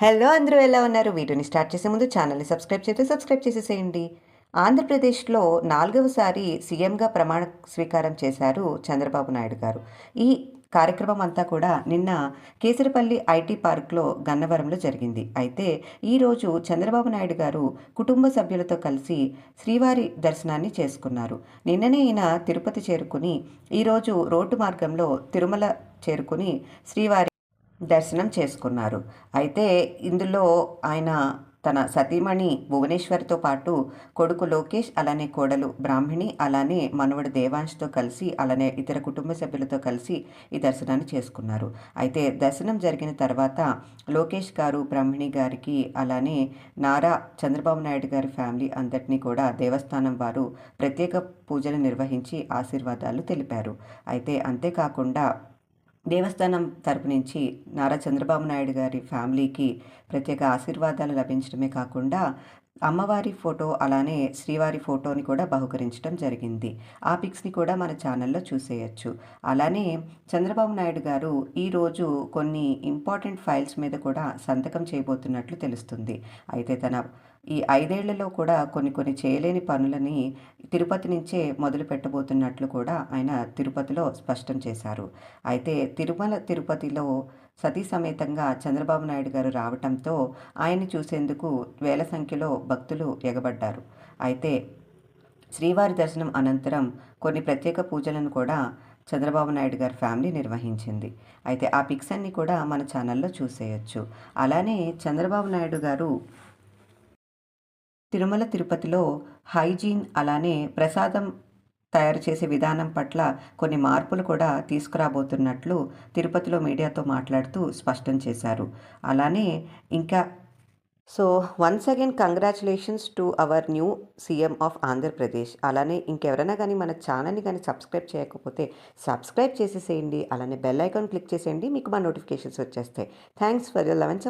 Hello అందరూ ఎలా ఉన్నారు? వీడియోని స్టార్ట్ చేసే ముందు ఛానల్ని సబ్స్క్రైబ్ చేస్తే సబ్స్క్రైబ్ చేసేసేయండి. ఆంధ్రప్రదేశ్లో నాలుగవసారి సీఎంగా ప్రమాణ స్వీకారం చేశారు చంద్రబాబు నాయుడు గారు. ఈ కార్యక్రమం అంతా కూడా నిన్న కేసరిపల్లి ఐటీ పార్క్లో గన్నవరంలో జరిగింది. అయితే ఈరోజు చంద్రబాబు నాయుడు గారు కుటుంబ సభ్యులతో కలిసి శ్రీవారి దర్శనాన్ని చేసుకున్నారు. నిన్ననే ఈయన తిరుపతి చేరుకుని ఈరోజు రోడ్డు మార్గంలో తిరుమల చేరుకుని శ్రీవారి దర్శనం చేసుకున్నారు. అయితే ఇందులో ఆయన తన సతీమణి భువనేశ్వర్తో పాటు కొడుకు లోకేష్ అలానే కోడలు బ్రాహ్మిణి అలానే మనవడు దేవాంష్తో కలిసి అలానే ఇతర కుటుంబ సభ్యులతో కలిసి ఈ దర్శనాన్ని చేసుకున్నారు. అయితే దర్శనం జరిగిన తర్వాత లోకేష్ గారు బ్రాహ్మిణి గారికి అలానే నారా చంద్రబాబు నాయుడు గారి ఫ్యామిలీ అందరినీ కూడా దేవస్థానం వారు ప్రత్యేక పూజలు నిర్వహించి ఆశీర్వాదాలు తెలిపారు. అయితే అంతేకాకుండా దేవస్థానం తరపు నుంచి నారా చంద్రబాబు నాయుడు గారి ఫ్యామిలీకి ప్రత్యేక ఆశీర్వాదాలు లభించడమే కాకుండా అమ్మవారి ఫోటో అలానే శ్రీవారి ఫోటోని కూడా బహుకరించడం జరిగింది. ఆ పిక్స్ని కూడా మన ఛానల్లో చూసేయచ్చు. అలానే చంద్రబాబు నాయుడు గారు ఈరోజు కొన్ని ఇంపార్టెంట్ ఫైల్స్ మీద కూడా సంతకం చేయబోతున్నట్లు తెలుస్తుంది. అయితే తన ఈ ఐదేళ్ళలో కూడా కొన్ని కొన్ని చేయలేని పనులని తిరుపతి నుంచే మొదలు పెట్టబోతున్నట్లు కూడా ఆయన తిరుపతిలో స్పష్టం చేశారు. అయితే తిరుమల తిరుపతిలో సతీ సమేతంగా చంద్రబాబు నాయుడు గారు రావటంతో ఆయన్ని చూసేందుకు వేల సంఖ్యలో భక్తులు ఎగబడ్డారు. అయితే శ్రీవారి దర్శనం అనంతరం కొన్ని ప్రత్యేక పూజలను కూడా చంద్రబాబు నాయుడు గారి ఫ్యామిలీ నిర్వహించింది. అయితే ఆ పిక్స్ అన్ని కూడా మన ఛానల్లో చూసేయచ్చు. అలానే చంద్రబాబు నాయుడు గారు తిరుమల తిరుపతిలో హైజీన్ అలానే ప్రసాదం తయారు చేసే విధానం పట్ల కొన్ని మార్పులు కూడా తీసుకురాబోతున్నట్లు తిరుపతిలో మీడియాతో మాట్లాడుతూ స్పష్టం చేశారు. అలానే ఇంకా so once again congratulations to our new CM of Andhra Pradesh అలానే ఇంకెవరైనా కానీ మన ఛానల్ని కానీ సబ్స్క్రైబ్ చేయకపోతే సబ్స్క్రైబ్ చేసేసేయండి. అలానే బెల్ ఐకాన్ క్లిక్ చేసేయండి. మీకు మా నోటిఫికేషన్స్ వచ్చేస్తాయి. Thanks for your eleven